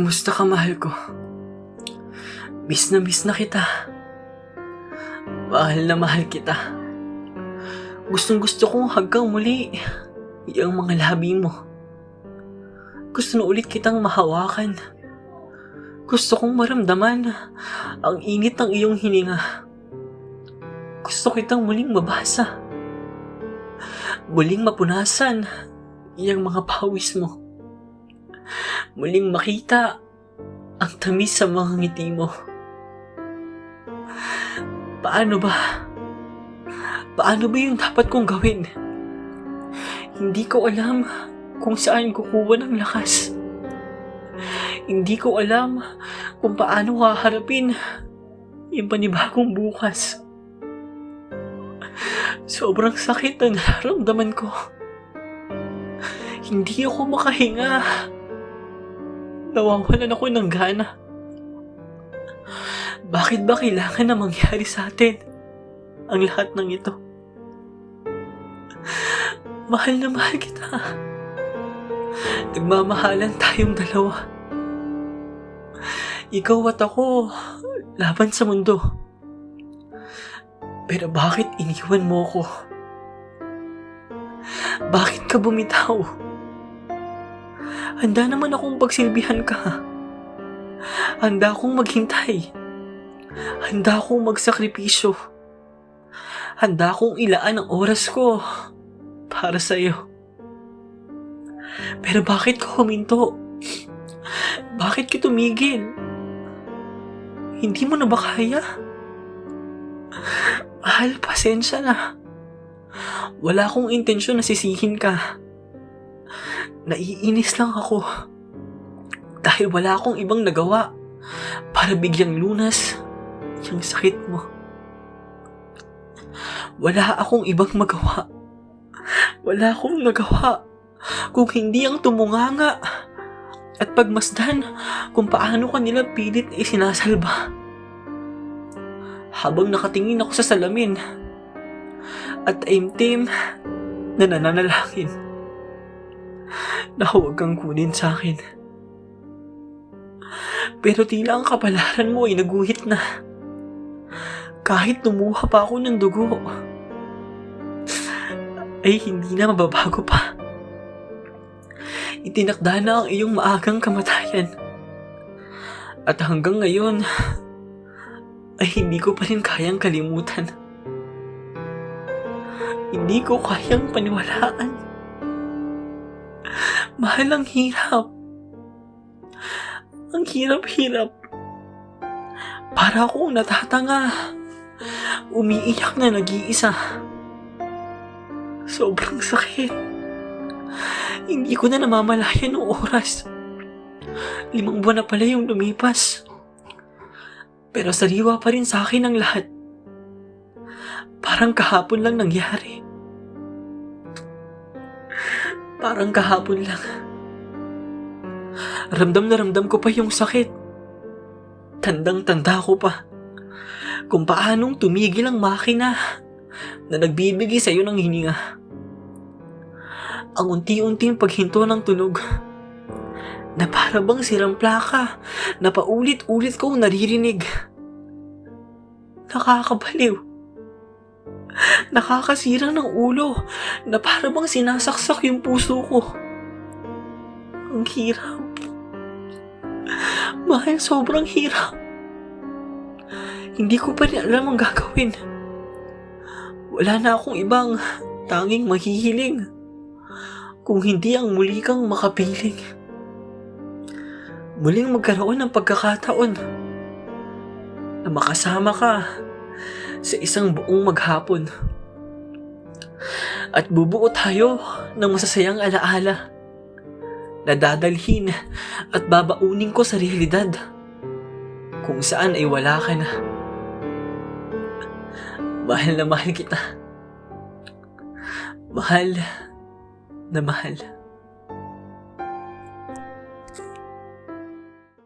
Kamusta ka, mahal ko? Miss na miss na kita. Mahal na mahal kita. Gustong gusto kong hanggang muli yung mga labi mo. Gusto na ulit kitang mahawakan. Gusto kong maramdaman ang init ng iyong hininga. Gusto kitang muling mabasa. Muling mapunasan yung mga pawis mo. Muling makita ang tamis sa mga ngiti mo. Paano ba? Paano ba yung dapat kong gawin? Hindi ko alam kung saan kukuha ng lakas. Hindi ko alam kung paano haharapin yung panibagong bukas. Sobrang sakit ang nararamdaman ko. Hindi ako makahinga. Nawawalan ako ng gana. Bakit ba kailangan na mangyari sa atin ang lahat ng ito? Mahal na mahal kita. Nagmamahalan tayong dalawa. Ikaw at ako, laban sa mundo. Pero bakit iniwan mo ko? Bakit ka bumitaw? Handa naman akong pagsilbihan ka. Handa akong maghintay. Handa akong magsakripisyo. Handa akong ilaan ang oras ko para sa iyo. Pero bakit ka huminto? Bakit ka tumigil? Hindi mo na ba kaya? Mahal, pasensya na. Wala akong intensyon na sisihin ka. Naiinis lang ako. Dahil wala akong ibang nagawa para bigyang lunas yung sakit mo. Wala akong ibang magawa. Wala akong nagawa kung hindi ang tumunganga at pagmasdan kung paano ka nila pilit isinasalba. Habang nakatingin ako sa salamin at taimtim na nananalangin na huwag kang kunin sa akin. Pero tila ang kapalaran mo ay naguhit na. Kahit tumuha pa ako ng dugo, ay hindi na mababago pa. Itinakda na ang iyong maagang kamatayan. At hanggang ngayon, ay hindi ko pa rin kayang kalimutan. Hindi ko kayang paniwalaan. Mahal ang hirap. Ang hirap-hirap. Para akong natatanga. Umiiyak na nag-iisa. Sobrang sakit. Hindi ko na namamalayan ng oras. Limang buwan na pala yung lumipas. Pero sariwa pa rin sa akin ang lahat. Parang kahapon lang nangyari. Parang kahapon lang. Ramdam na ramdam ko pa yung sakit. Tandang-tanda ko pa. Kung paanong tumigil ang makina na nagbibigay sa iyo ng hininga. Ang unti-unting paghinto ng tunog na para bang sirang plaka na paulit-ulit kong naririnig. Nakakabaliw. Nakakasira ng ulo na para bang sinasaksak yung puso ko. Ang hirap. Mahal, sobrang hirap. Hindi ko pa rin alam ang gagawin. Wala na akong ibang tanging maghihiling. Kung hindi ang muli kang makapiling. Muling magkaroon ng pagkakataon na makasama ka sa isang buong maghapon. At bubuo tayo ng masasayang alaala na dadalhin at babaunin ko sa realidad kung saan ay wala ka na. Mahal na mahal kita. Mahal na mahal.